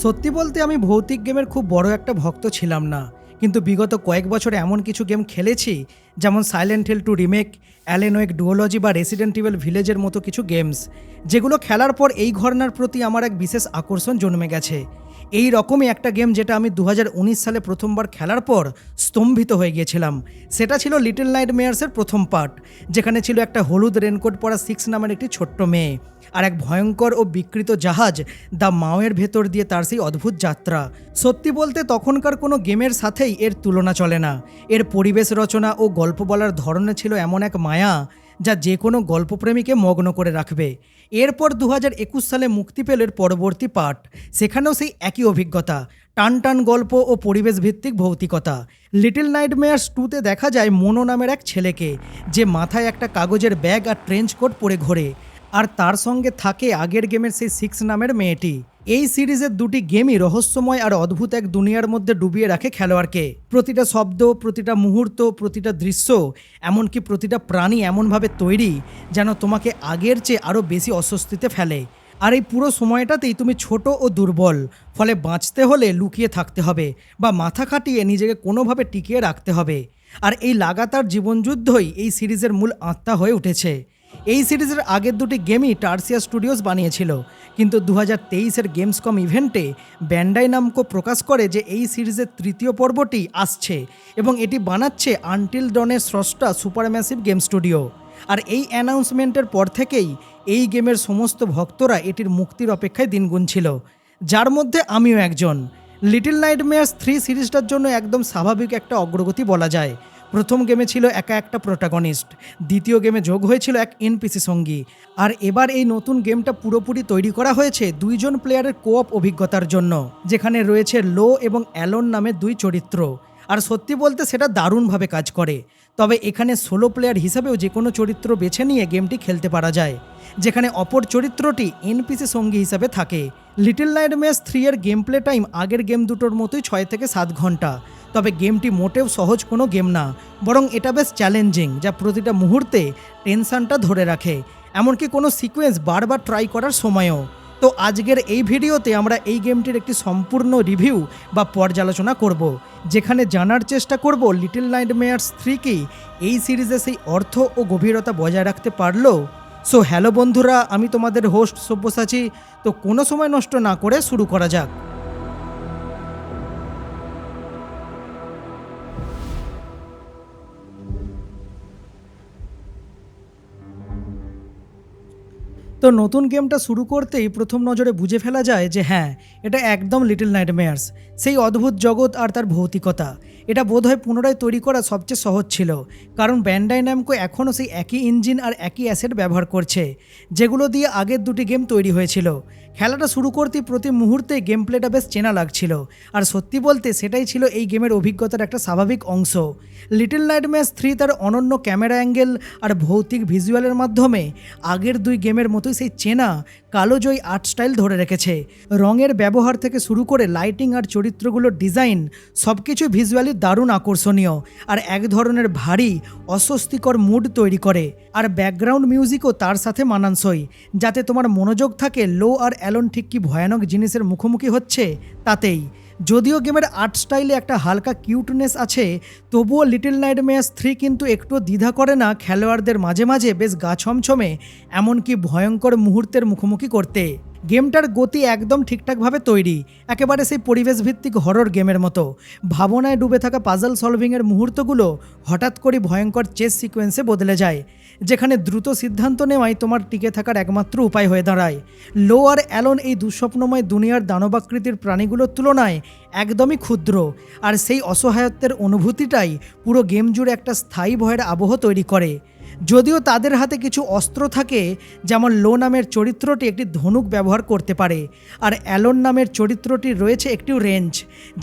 সত্যি বলতে আমি ভৌতিক গেমের খুব বড় একটা ভক্ত ছিলাম না, কিন্তু বিগত কয়েক বছর এমন কিছু গেম খেলেছি, যেমন Silent Hill two remake Alan Wake duology বা রেসিডেন্ট ইভেল ভিলেজের মতো কিছু গেমস যেগুলো খেলার পর এই ঘরনার প্রতি আমার এক বিশেষ আকর্ষণ জন্মে গেছে। এই রকমই একটা গেম যেটা আমি দু হাজার উনিশ সালে প্রথমবার খেলার পর স্তম্ভিত হয়ে গিয়েছিলাম। সেটা ছিল লিটল নাইট মেয়ার্সের প্রথম পার্ট যেখানে ছিল একটা হলুদ রেনকোট পরা সিক্স নামের একটি ছোট্ট মেয়ে। আর এক ভয়ঙ্কর ও বিকৃত জাহাজ দ্য মাওয়ের ভেতর দিয়ে তার সেই অদ্ভুত যাত্রা। সত্যি বলতে তখনকার কোনো গেমের সাথেই এর তুলনা চলে না। এর পরিবেশ রচনা ও গল্প বলার ধরনে ছিল এমন এক মায়া যা যে কোনো গল্পপ্রেমীকে মগ্ন করে রাখবে। এরপর দু একুশ সালে মুক্তি পেল এর পরবর্তী পাঠ। সেখানেও সেই একই অভিজ্ঞতা, টান টান গল্প ও পরিবেশ ভিত্তিক ভৌতিকতা। লিটল নাইট মেয়ার্স টুতে দেখা যায় মোনো নামের এক ছেলেকে, যে মাথায় একটা কাগজের ব্যাগ আর ট্রেঞ্চ কোট পরে ঘোরে। আর তার সঙ্গে থাকে আগের গেমের সেই সিক্স নামের মেয়েটি। এই সিরিজের দুটি গেমই রহস্যময় আর অদ্ভুত এক দুনিয়ার মধ্যে ডুবিয়ে রাখে খেলোয়াড়কে। প্রতিটা শব্দ, প্রতিটা মুহূর্ত, প্রতিটা দৃশ্য, এমনকি প্রতিটা প্রাণী এমনভাবে তৈরি যেন তোমাকে আগের চেয়ে আরও বেশি অস্বস্তিতে ফেলে। আর এই পুরো সময়টাতেই তুমি ছোট ও দুর্বল, ফলে বাঁচতে হলে লুকিয়ে থাকতে হবে বা মাথা খাটিয়ে নিজেকে কোনোভাবে টিকিয়ে রাখতে হবে। আর এই লাগাতার জীবনযুদ্ধই এই সিরিজের মূল আত্মা হয়ে উঠেছে। এই সিরিজের আগের দুটি গেমই টার্সিয়া স্টুডিওস বানিয়েছিল। কিন্তু দু হাজার তেইশের গেমসকম ইভেন্টে ব্যান্ডাই নামকো প্রকাশ করে যে এই সিরিজের তৃতীয় পর্বটি আসছে এবং এটি বানাচ্ছে আনটিল ডনের স্রষ্টা সুপার ম্যাসিভ গেম স্টুডিও। আর এই অ্যানাউন্সমেন্টের পর থেকেই এই গেমের সমস্ত ভক্তরা এটির মুক্তির অপেক্ষায় দিন গুনছিল। যার মধ্যে আমিও একজন। লিটল নাইট মেয়ার্স থ্রি সিরিজটার জন্য একদম স্বাভাবিক একটা অগ্রগতি বলা যায়। প্রথম গেমে ছিল একা একটা প্রোটাগনিস্ট দ্বিতীয় গেমে যোগ হয়েছিল এক এনপিসি সঙ্গী। আর এবার এই নতুন গেমটা পুরোপুরি তৈরি করা হয়েছে দুইজন প্লেয়ারের কোঅপ অভিজ্ঞতার জন্য, যেখানে রয়েছে লো এবং অ্যালন নামে দুই চরিত্র। আর সত্যি বলতে সেটা দারুণভাবে কাজ করে। তবে এখানে সোলো প্লেয়ার হিসাবেও যে কোনো চরিত্র বেছে নিয়ে গেমটি খেলতে পারা যায়, যেখানে অপর চরিত্রটি এনপিসি সঙ্গী হিসাবে থাকে। লিটল নাইট ম্যাচ থ্রি এর গেম প্লে টাইম আগের গেম দুটোর মতোই ছয় থেকে সাত ঘণ্টা। তবে গেমটি মোটেও সহজ কোনো গেম না, বরং এটা বেশ চ্যালেঞ্জিং যা প্রতিটা মুহূর্তে টেনশনটা ধরে রাখে। এমনকি কোনো সিকোয়েন্স বারবার ট্রাই করার সময়ও। তো আজকের এই ভিডিওতে আমরা এই গেমটির একটি সম্পূর্ণ রিভিউ বা পর্যালোচনা করব, যেখানে জানার চেষ্টা করব লিটল নাইট মেয়ার্স থ্রি কি এই সিরিজে সেই অর্থ ও গভীরতা বজায় রাখতে পারল? সো হ্যালো বন্ধুরা, আমি তোমাদের হোস্ট সব্যসাচী। তো কোনো সময় নষ্ট না করে শুরু করা যাক। তো নতুন গেমটা শুরু করতেই প্রথম নজরে বুঝে ফেলা যায় যে হ্যাঁ এটা একদম লিটল নাইট মেয়ার্স সেই অদ্ভুত জগৎ আর তার ভৌতিকতা। এটা বোধহয় পুনরায় তৈরি করা সবচেয়ে সহজ ছিল, কারণ ব্যান্ডাই ন্যামকো এখনও সেই একই ইঞ্জিন আর একই অ্যাসেট ব্যবহার করছে, যেগুলো দিয়ে আগের দুটি গেম তৈরি হয়েছিল। খেলাটা শুরু করতেই প্রতি মুহূর্তে গেম প্লেটা বেশ চেনা লাগছিল, আর সত্যি বলতে সেটাই ছিল এই গেমের অভিজ্ঞতার একটা স্বাভাবিক অংশ। লিটল নাইট ম্যাচ থ্রি তার অনন্য ক্যামেরা অ্যাঙ্গেল আর ভৌতিক ভিজুয়ালের মাধ্যমে আগের দুই গেমের মতোই সেই চেনা, কালোজয়ী আর্ট স্টাইল ধরে রেখেছে। রঙের ব্যবহার থেকে শুরু করে লাইটিং আর চরিত্রগুলোর ডিজাইন সব কিছু ভিজুয়ালি দারুণ আকর্ষণীয় আর এক ধরনের ভারী, অস্বস্তিকর মুড তৈরি করে। আর ব্যাকগ্রাউন্ড মিউজিকও তার সাথে মানানসই, যাতে তোমার মনোযোগ থাকে লো আর অ্যালন ঠিক কি ভয়ানক জিনিসের মুখোমুখি হচ্ছে, তাতেই। যদিও গেমের আর্ট স্টাইলে একটা হালকা কিউটনেস আছে, তবুও লিটল নাইট ম্যাচ থ্রি কিন্তু একটু দ্বিধা করে না খেলোয়াড়দের মাঝে মাঝে বেশ গা ছমছমে, এমনকি ভয়ঙ্কর মুহূর্তের মুখোমুখি করতে। গেমটার গতি একদম ঠিকঠাকভাবে তৈরি, একেবারে সেই পরিবেশ ভিত্তিক হরর গেমের মতো। ভাবনায় ডুবে থাকা পাজল সলভিংয়ের মুহূর্তগুলো হঠাৎ করে ভয়ঙ্কর চেস সিকোয়েন্সে বদলে যায়। যেখানে দ্রুত সিদ্ধান্ত নেওয়াই তোমার টিকে থাকার একমাত্র উপায় হয়ে দাঁড়ায়। লো আর অ্যালন এই দুঃস্বপ্নময় দুনিয়ার দানবাকৃতির প্রাণীগুলোর তুলনায় একদমই ক্ষুদ্র, আর সেই অসহায়ত্বের অনুভূতিটাই পুরো গেম জুড়ে একটা স্থায়ী ভয়ের আবহ তৈরি করে। যদিও তাদের হাতে কিছু অস্ত্র থাকে, যেমন লো নামের চরিত্রটি একটি ধনুক ব্যবহার করতে পারে, আর অ্যালন নামের চরিত্রটির রয়েছে একটি রেঞ্জ,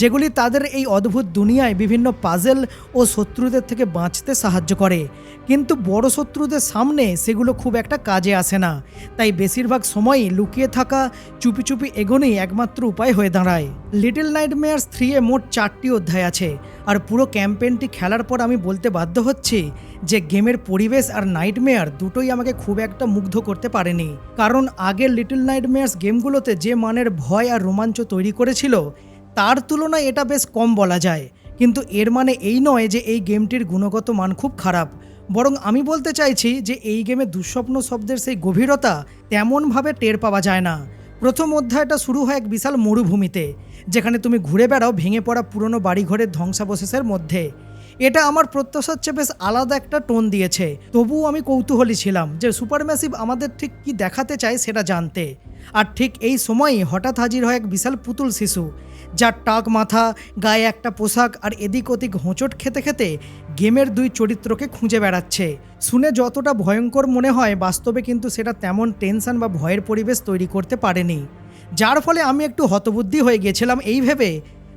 যেগুলি তাদের এই অদ্ভুত দুনিয়ায় বিভিন্ন পাজেল ও শত্রুদের থেকে বাঁচতে সাহায্য করে। কিন্তু বড় শত্রুদের সামনে সেগুলো খুব একটা কাজে আসে না, তাই বেশিরভাগ সময়ই লুকিয়ে থাকা, চুপি চুপি এগোনোই একমাত্র উপায় হয়ে দাঁড়ায়। লিটল নাইট মেয়ার্স থ্রি এ মোট চারটি অধ্যায় আছে, আর পুরো ক্যাম্পেনটি খেলার পর আমি বলতে বাধ্য হচ্ছি যে গেমের পরিবেশ আর নাইটমেয়ার দুটোই আমাকে খুব একটা মুগ্ধ করতে পারেনি। কারণ আগের লিটল নাইটমেয়ার্স গেমগুলোতে যে মানের ভয় আর রোমাঞ্চ তৈরি করেছিল, তার তুলনায় এটা বেশ কম বলা যায়। কিন্তু এর মানে এই নয় যে এই গেমটির গুণগত মান খুব খারাপ। বরং আমি বলতে চাইছি যে এই গেমে দুঃস্বপ্ন শব্দের সেই গভীরতা তেমনভাবে টের পাওয়া যায় না। প্রথম অধ্যায়টা শুরু হয় এক বিশাল মরুভূমিতে, যেখানে তুমি ঘুরে বেড়াও ভেঙে পড়া পুরনো বাড়িঘরের ধ্বংসাবশেষের মধ্যে। এটা আমার প্রত্যাশার চেয়ে বেশ আলাদা একটা টোন দিয়েছে। তবুও আমি কৌতূহলী ছিলাম যে সুপারম্যাসিভ আমাদের ঠিক কি দেখাতে চায় সেটা জানতে। আর ঠিক এই সময়ই হঠাৎ হাজির হয় এক বিশাল পুতুল শিশু, যার টাক মাথা, গায়ে একটা পোশাক আর এদিক ওদিক হোঁচট খেতে খেতে গেমের দুই চরিত্রকে খুঁজে বেড়াচ্ছে। শুনে যতটা ভয়ঙ্কর মনে হয়, বাস্তবে কিন্তু সেটা তেমন টেনশন বা ভয়ের পরিবেশ তৈরি করতে পারেনি। যার ফলে আমি একটু হতবুদ্ধি হয়ে গেছিলাম এই ভেবে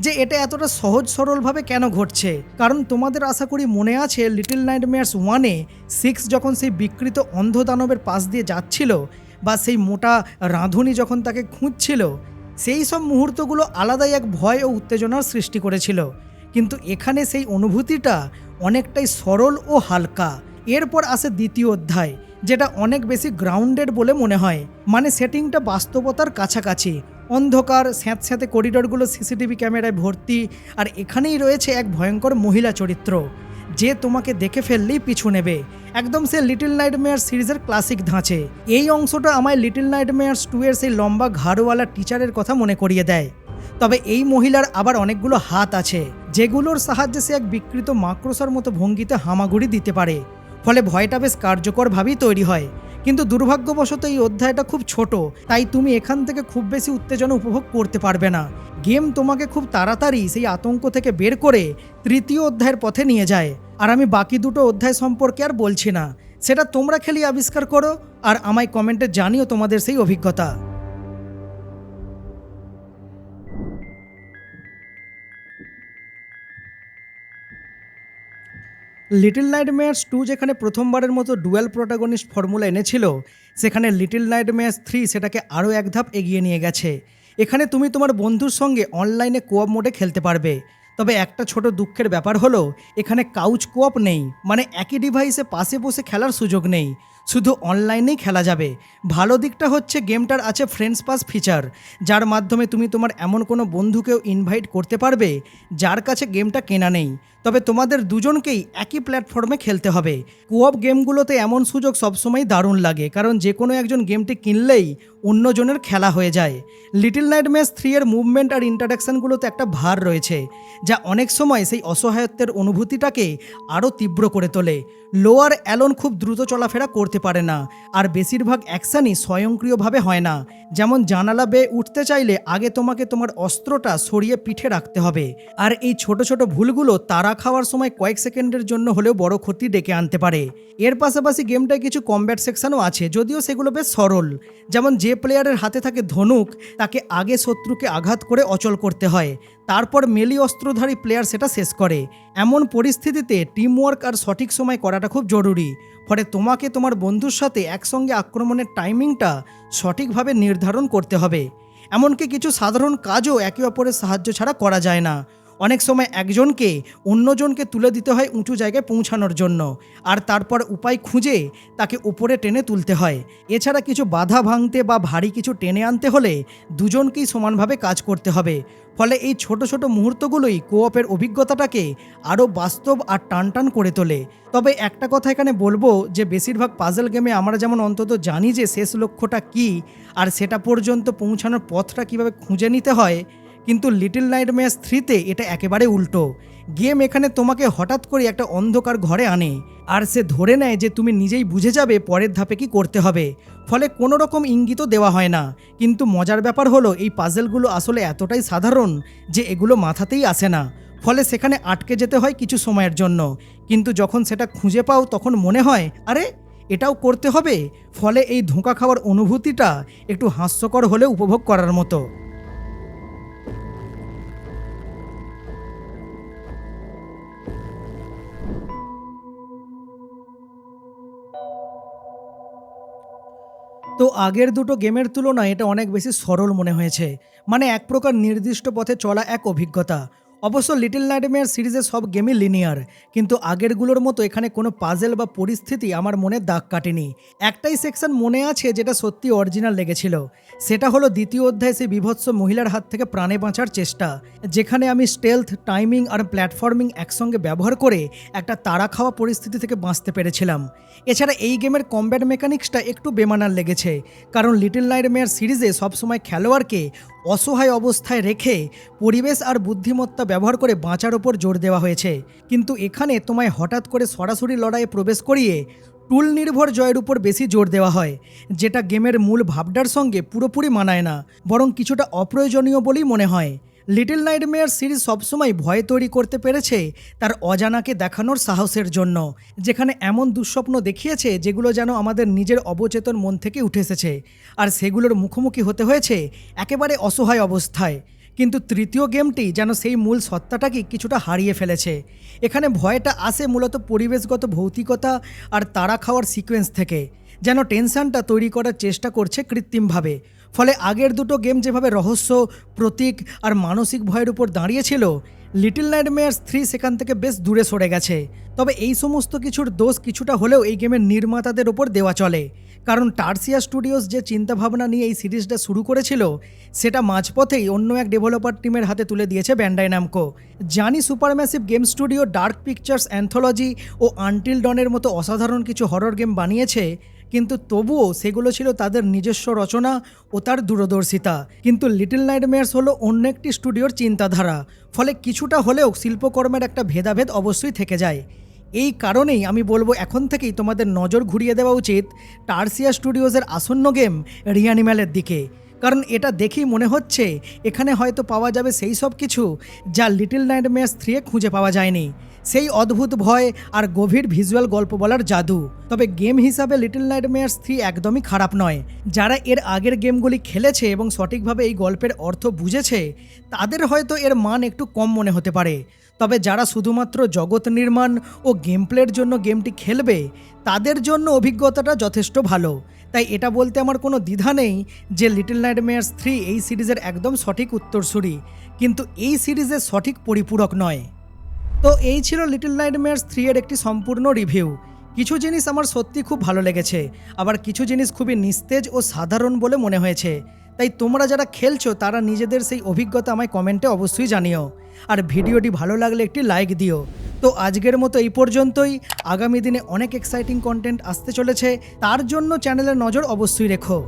যে এটা এতটা সহজ সরলভাবে কেন ঘটছে? কারণ তোমাদের আশা করি মনে আছে লিটল নাইটমেয়ার্স ওয়ানে সিক্স যখন সেই বিকৃত অন্ধ দানবের পাশ দিয়ে যাচ্ছিল বা সেই মোটা রাঁধুনি যখন তাকে খুঁজছিল, সেই সব মুহূর্তগুলো আলাদাই এক ভয় ও উত্তেজনার সৃষ্টি করেছিল। কিন্তু এখানে সেই অনুভূতিটা অনেকটাই সরল ও হালকা। এরপর আসে দ্বিতীয় অধ্যায়। যেটা অনেক বেশি গ্রাউন্ডেড বলে মনে হয়। মানে সেটিংটা বাস্তবতার কাছাকাছি। অন্ধকার, স্যাঁতস্যাঁতে করিডোরগুলো সিসিটিভি ক্যামেরায় ভর্তি, আর এখানেই রয়েছে এক ভয়ঙ্কর মহিলা চরিত্র। যে তোমাকে দেখে ফেললেই পিছু নেবে। একদম সে লিটল নাইটমেয়ার সিরিজের ক্লাসিক ধাঁচে। এই অংশটা আমায় লিটল নাইটমেয়ার্স টু এর সেই লম্বা ঘাড়ওয়ালা টিচারের কথা মনে করিয়ে দেয়। তবে এই মহিলার আবার অনেকগুলো হাত আছে, যেগুলোর সাহায্যে সে এক বিকৃত মাকড়সার মতো ভঙ্গিতে হামাগুড়ি দিতে পারে। ফলে ভয়টা বেশ কার্যকরভাবেই তৈরি হয়। কিন্তু দুর্ভাগ্যবশত এই অধ্যায়টা খুব ছোট, তাই তুমি এখান থেকে খুব বেশি উত্তেজনা উপভোগ করতে পারবে না। গেম তোমাকে খুব তাড়াতাড়ি সেই আতঙ্ক থেকে বের করে তৃতীয় অধ্যায়ের পথে নিয়ে যায়। আর আমি বাকি দুটো অধ্যায় সম্পর্কে আর বলছি না। সেটা তোমরা খেলি আবিষ্কার করো আর আমায় কমেন্টে জানিও তোমাদের সেই অভিজ্ঞতা। লিটল নাইটমেয়ার্স টু যেখানে প্রথমবারের মতো ডুয়েল প্রোটাগনিস্ট ফর্মুলা এনেছিল, সেখানে লিটল নাইটমেয়ার্স থ্রি সেটাকে আরও এক ধাপ এগিয়ে নিয়ে গেছে। এখানে তুমি তোমার বন্ধুর সঙ্গে অনলাইনে কোয়াপ মোডে খেলতে পারবে। তবে একটা ছোট দুঃখের ব্যাপার হলো, এখানে কাউচ কোয়াপ নেই মানে একই ডিভাইসে পাশে বসে খেলার সুযোগ নেই। শুধু অনলাইনেই খেলা যাবে। ভালো দিকটা হচ্ছে গেমটার আছে ফ্রেন্ডস পাস ফিচার যার মাধ্যমে তুমি তোমার এমন কোনো বন্ধুকেও ইনভাইট করতে পারবে, যার কাছে গেমটা কেনা নেই। তবে তোমাদের দুজনকেই একই প্ল্যাটফর্মে খেলতে হবে। কোঅপ গেমগুলোতে এমন সুযোগ সবসময় দারুণ লাগে, কারণ যে কোনো একজন গেমটি কিনলেই অন্যজনের খেলা হয়ে যায়। লিটিল নাইট ম্যাচ থ্রি এর মুভমেন্ট আর ইন্টারাকশানগুলোতে একটা ভার রয়েছে, যা অনেক সময় সেই অসহায়ত্বের অনুভূতিটাকে আরও তীব্র করে তোলে। লোয়ার অ্যালন খুব দ্রুত চলাফেরা করতে পারে না। আর বেশিরভাগ অ্যাকশানই স্বয়ংক্রিয়ভাবে হয় না। যেমন জানালা বেয়ে উঠতে চাইলে আগে তোমাকে তোমার অস্ত্রটা সরিয়ে পিঠে রাখতে হবে। আর এই ছোট ছোট ভুলগুলো তারা খাওয়ার সময় কয়েক সেকেন্ডের জন্য হলেও বড় ক্ষতি ডেকে আনতে পারে। এর পাশাপাশি গেমটায় কিছু কমব্যাট সেকশনও আছে, যদিও সেগুলো বেশ সরল। যেমন যে প্লেয়ারের হাতে থাকে ধনুক, তাকে আগে শত্রুকে আঘাত করে অচল করতে হয়। তারপর মেলি অস্ত্রধারী প্লেয়ার সেটা শেষ করে। এমন পরিস্থিতিতে টিমওয়ার্ক আর সঠিক সময় করাটা খুব জরুরি। ফলে তোমাকে তোমার বন্ধুর সাথে একসঙ্গে আক্রমণের টাইমিংটা সঠিকভাবে নির্ধারণ করতে হবে। এমনকি কিছু সাধারণ কাজও একে অপরের সাহায্য ছাড়া করা যায় না। অনেক সময় একজনকে অন্যজনকে তুলে দিতে হয় উঁচু জায়গায় পৌঁছানোর জন্য। আর তারপর উপায় খুঁজে তাকে উপরে টেনে তুলতে হয়। এছাড়া কিছু বাধা ভাঙতে বা ভারী কিছু টেনে আনতে হলে দুজনকেই সমানভাবে কাজ করতে হবে। ফলে এই ছোট ছোট মুহূর্তগুলোই কোঅপের অভিজ্ঞতাটাকে আরও বাস্তব আর টানটান করে তোলে। তবে একটা কথা এখানে বলব যে, বেশিরভাগ পাজল গেমে আমরা যেমন অন্তত জানি যে, শেষ লক্ষ্যটা কী, আর সেটা পর্যন্ত পৌঁছানোর পথটা কীভাবে খুঁজে নিতে হয় কিন্তু লিটল নাইট ম্যাচ থ্রিতে এটা একেবারে উল্টো। গেম এখানে তোমাকে হঠাৎ করে একটা অন্ধকার ঘরে আনে, আর সে ধরে নেয় যে তুমি নিজেই বুঝে যাবে পরের ধাপে কি করতে হবে। ফলে কোনো রকম ইঙ্গিতও দেওয়া হয় না। কিন্তু মজার ব্যাপার হলো, এই পাজেলগুলো আসলে এতটাই সাধারণ যে এগুলো মাথাতেই আসে না। ফলে সেখানে আটকে যেতে হয় কিছু সময়ের জন্য। কিন্তু যখন সেটা খুঁজে পাও, তখন মনে হয়, আরে, এটাও করতে হবে? ফলে এই ধোঁকা খাওয়ার অনুভূতিটা একটু হাস্যকর হলেও উপভোগ করার মতো। তো আগের দুটো গেমের তুলনায় এটা অনেক বেশি সরল মনে হয়েছে। মানে এক প্রকার নির্দিষ্ট পথে চলা এক অভিজ্ঞতা। অবশ্য লিটল নাইটমেয়ার সিরিজের সব গেমই লিনিয়ার, কিন্তু আগেরগুলোর মতো এখানে কোনো পাজেল বা পরিস্থিতি আমার মনে দাগ কাটেনি। একটাই সেকশন মনে আছে যেটা সত্যি অরিজিনাল লেগেছিল। সেটা হলো দ্বিতীয় অধ্যায় সেই বিভৎস মহিলার হাত থেকে প্রাণে বাঁচার চেষ্টা, যেখানে আমি স্টেলথ টাইমিং আর প্ল্যাটফর্মিং একসঙ্গে ব্যবহার করে একটা তাড়া খাওয়া পরিস্থিতি থেকে বাঁচতে পেরেছিলাম। এছাড়া এই গেমের কম্ব্যাট মেকানিক্সটা একটু বেমানার লেগেছে, কারণ লিটল নাইটমেয়ার সিরিজে সবসময় খেলোয়াড়কে অসহায় অবস্থায় রেখে পরিবেশ আর বুদ্ধিমত্তা ব্যবহার করে বাঁচার ওপর জোর দেওয়া হয়েছে। কিন্তু এখানে তোমায় হঠাৎ করে সরাসরি লড়াইয়ে প্রবেশ করিয়ে টুল নির্ভর জয়ের উপর বেশি জোর দেওয়া হয়, যেটা গেমের মূল ভাবনার সঙ্গে পুরোপুরি মানায় না, বরং কিছুটা অপ্রয়োজনীয় বলেই মনে হয়। লিটল নাইটমেয়ার সিরিজ সবসময় ভয় তৈরি করতে পেরেছে তার অজানাকে দেখানোর সাহসের জন্য, যেখানে এমন দুঃস্বপ্ন দেখিয়েছে যেগুলো যেন আমাদের নিজের অবচেতন মন থেকে উঠে এসেছে। আর সেগুলোর মুখোমুখি হতে হয়েছে একেবারে অসহায় অবস্থায়। কিন্তু তৃতীয় গেমটি যেন সেই মূল সত্তাটাকে কিছুটা হারিয়ে ফেলেছে। এখানে ভয়টা আসে মূলত পরিবেশগত ভৌতিকতা আর তারা খাওয়ার সিকোয়েন্স থেকে, যেন টেনশনটা তৈরি করার চেষ্টা করছে কৃত্রিমভাবে। ফলে আগের দুটো গেম যেভাবে রহস্য, প্রতীক আর মানসিক ভয়ের উপর দাঁড়িয়েছিল, লিটল নাইটমেয়ার্স থ্রি সেখান থেকে বেশ দূরে সরে গেছে। তবে এই সমস্ত কিছুর দোষ কিছুটা হলেও এই গেমের নির্মাতাদের ওপর দেওয়া চলে। কারণ টার্সিয়া স্টুডিওস যে চিন্তাভাবনা নিয়ে এই সিরিজটা শুরু করেছিল, সেটা মাঝপথেই অন্য এক ডেভেলপার টিমের হাতে তুলে দিয়েছে ব্যান্ডাই নামকো জানি Supermassive Game Studio Dark Pictures Anthology ও আনটিল ডনের মতো অসাধারণ কিছু হরর গেম বানিয়েছে কিন্তু তবুও সেগুলো ছিল তাদের নিজস্ব রচনা ও তার দূরদর্শিতা। কিন্তু লিটল নাইটমেয়ার্স হলো অন্য একটি স্টুডিওর চিন্তাধারা। ফলে কিছুটা হলেও শিল্পকর্মের একটা ভেদাভেদ অবশ্যই থেকে যায়। এই কারণেই আমি বলব এখন থেকেই তোমাদের নজর ঘুরিয়ে দেওয়া উচিত টার্সিয়া স্টুডিওজের আসন্ন গেম রিয়ানিম্যালের দিকে। কারণ এটা দেখেই মনে হচ্ছে এখানে হয়তো পাওয়া যাবে সেই সব কিছু যা লিটল নাইটমেয়ার্স থ্রিয়ে খুঁজে পাওয়া যায়নি। সেই অদ্ভুত ভয় আর গভীর ভিজুয়াল গল্প বলার জাদু। তবে গেম হিসাবে লিটল নাইটমেয়ার্স থ্রি একদমই খারাপ নয়। যারা এর আগের গেমগুলি খেলেছে এবং সঠিকভাবে এই গল্পের অর্থ বুঝেছে, তাদের হয়তো এর মান একটু কম মনে হতে পারে। তবে যারা শুধুমাত্র জগৎ নির্মাণ ও গেম প্লের জন্য গেমটি খেলবে, তাদের জন্য অভিজ্ঞতাটা যথেষ্ট ভালো। তাই এটা বলতে আমার কোনো দ্বিধা নেই যে লিটল নাইট মেয়ার্স থ্রি এই সিরিজের একদম সঠিক উত্তরসূরি। কিন্তু এই সিরিজের সঠিক পরিপূরক নয়। তো এই ছিল লিটল নাইট মেয়ার্স থ্রি এর একটি সম্পূর্ণ রিভিউ। কিছু জিনিস আমার সত্যি খুব ভালো লেগেছে। আবার কিছু জিনিস খুবই নিস্তেজ ও সাধারণ বলে মনে হয়েছে। তাই তোমরা যারা খেলছো, তারা নিজেদের সেই অভিজ্ঞতা আমায় কমেন্টে অবশ্যই জানিও। আর ভিডিওটি ভালো লাগলে একটি লাইক দিও। তো আজকের মতো এই পর্যন্তই। আগামী দিনে অনেক এক্সাইটিং কন্টেন্ট আসতে চলেছে। তার জন্য চ্যানেলের নজর অবশ্যই রেখো।